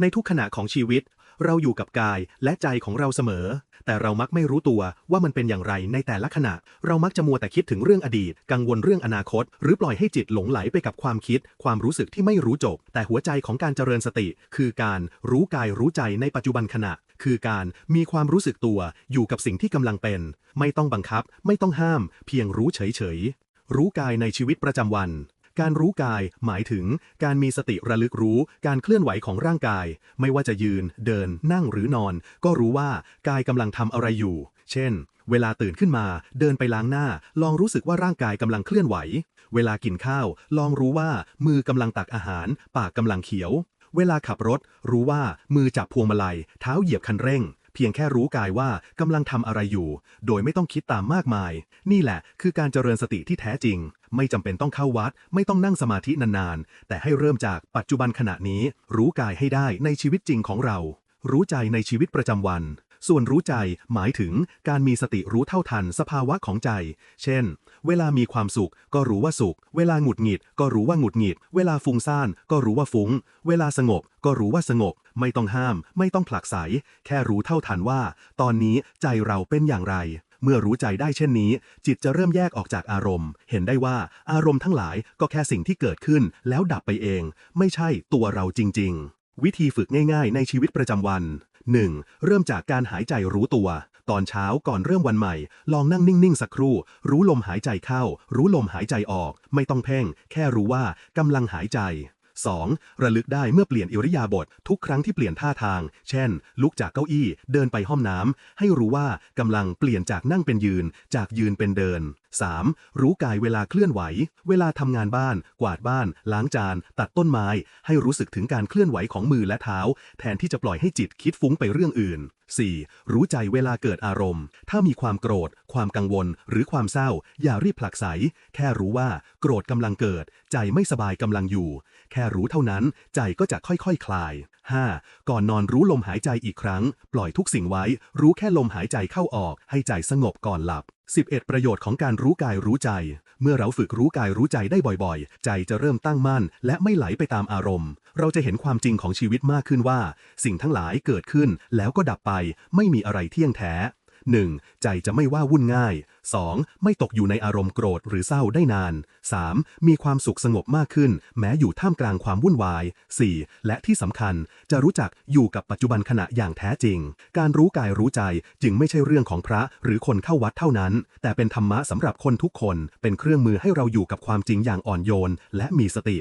ในทุกขณะของชีวิต เราอยู่กับกายและใจของเราเสมอ แต่เรามักไม่รู้ตัวว่ามันเป็นอย่างไรในแต่ละขณะ เรามักจะมัวแต่คิดถึงเรื่องอดีต กังวลเรื่องอนาคต หรือปล่อยให้จิตหลงไหลไปกับความคิด ความรู้สึกที่ไม่รู้จบ แต่หัวใจของการเจริญสติ คือการรู้กายรู้ใจในปัจจุบันขณะ คือการมีความรู้สึกตัวอยู่กับสิ่งที่กำลังเป็น ไม่ต้องบังคับ ไม่ต้องห้าม เพียงรู้เฉยๆรู้กายในชีวิตประจำวัน การรู้กาย หมายถึง การมีสติระลึกรู้ การเคลื่อนไหวของร่างกาย ไม่ว่าจะยืน เดิน นั่งหรือนอน ก็รู้ว่ากายกำลังทำอะไรอยู่ เช่น เวลาตื่นขึ้นมา เดินไปล้างหน้า ลองรู้สึกว่าร่างกายกำลังเคลื่อนไหว เวลากินข้าว ลองรู้ว่า มือกำลังตักอาหาร ปากกำลังเขียว เวลาขับรถ รู้ว่า มือจับพวงมาลัย เท้าเหยียบคันเร่ง เพียงแค่รู้กายว่ากำลังทำอะไรอยู่ โดยไม่ต้องคิดตามมากมาย นี่แหละคือการเจริญสติที่แท้จริง ไม่จำเป็นต้องเข้าวัด ไม่ต้องนั่งสมาธินานๆ แต่ให้เริ่มจากปัจจุบันขณะนี้ รู้กายให้ได้ในชีวิตจริงของเรา รู้ใจในชีวิตประจำวัน ส่วนรู้ใจหมายถึงการมีสติรู้เท่าทันสภาวะของใจ เช่น เวลามีความสุขก็รู้ว่าสุข เวลาหงุดหงิดก็รู้ว่าหงุดหงิด เวลาฟุ้งซ่านก็รู้ว่าฟุ้ง เวลาสงบก็รู้ว่าสงบ ไม่ต้องห้าม ไม่ต้องผลักไส แค่รู้เท่าทันว่า ตอนนี้ใจเราเป็นอย่างไรเมื่อรู้ใจได้เช่นนี้ จิตจะเริ่มแยกออกจากอารมณ์ เห็นได้ว่าอารมณ์ทั้งหลายก็แค่สิ่งที่เกิดขึ้น แล้วดับไปเอง ไม่ใช่ตัวเราจริง ๆ วิธีฝึกง่าย ๆ ในชีวิตประจำวัน 1. เริ่มจากการหายใจรู้ตัว ตอนเช้าก่อนเริ่มวันใหม่ ลองนั่งนิ่ง ๆ สักครู่ รู้ลมหายใจเข้า รู้ลมหายใจออก ไม่ต้องเพ่ง แค่รู้ว่ากำลังหายใจ 2. ระลึกได้เมื่อเปลี่ยนอิริยาบถทุกครั้งที่เปลี่ยนท่าทาง เช่น ลุกจากเก้าอี้ เดินไปห้องน้ำ ให้รู้ว่ากำลังเปลี่ยนจากนั่งเป็นยืน จากยืนเป็นเดิน 3. รู้กายเวลาเคลื่อนไหว เวลาทำงานบ้าน กวาดบ้าน ล้างจาน ตัดต้นไม้ ให้รู้สึกถึงการเคลื่อนไหวของมือและเท้า แทนที่จะปล่อยให้จิตคิดฟุ้งไปเรื่องอื่น 4. รู้ใจเวลาเกิดอารมณ์ ถ้ามีความโกรธ ความกังวล หรือความเศร้า อย่ารีบผลักไส แค่รู้ว่า โกรธกำลังเกิด ใจไม่สบายกำลังอยู่ แค่รู้เท่านั้น ใจก็จะค่อยๆคคลาย 5. ก่อนนอนรู้ลมหายใจอีกครั้ง ปล่อยทุกสิ่งไว้ รู้แค่ลมหายใจเข้าออก ให้ใจสงบก่อนหลับ 11 ประโยชน์ของการรู้กายรู้ใจ เมื่อเราฝึกรู้กายรู้ใจได้บ่อยๆ ใจจะเริ่มตั้งมั่น และไม่ไหลไปตามอารมณ์ เราจะเห็นความจริงของชีวิตมากขึ้นว่า สิ่งทั้งหลายเกิดขึ้นแล้วก็ดับไป ไม่มีอะไรเที่ยงแท้ 1. ใจจะไม่ว่าวุ่นง่าย 2. ไม่ตกอยู่ในอารมณ์โกรธหรือเศร้าได้นาน 3. มีความสุขสงบมากขึ้น แม้อยู่ท่ามกลางความวุ่นวาย 4. และที่สำคัญจะรู้จักอยู่กับปัจจุบันขณะอย่างแท้จริง การรู้กายรู้ใจจึงไม่ใช่เรื่องของพระหรือคนเข้าวัดเท่านั้น แต่เป็นธรรมะสำหรับคนทุกคน เป็นเครื่องมือให้เราอยู่กับความจริงอย่างอ่อนโยน และมีสติ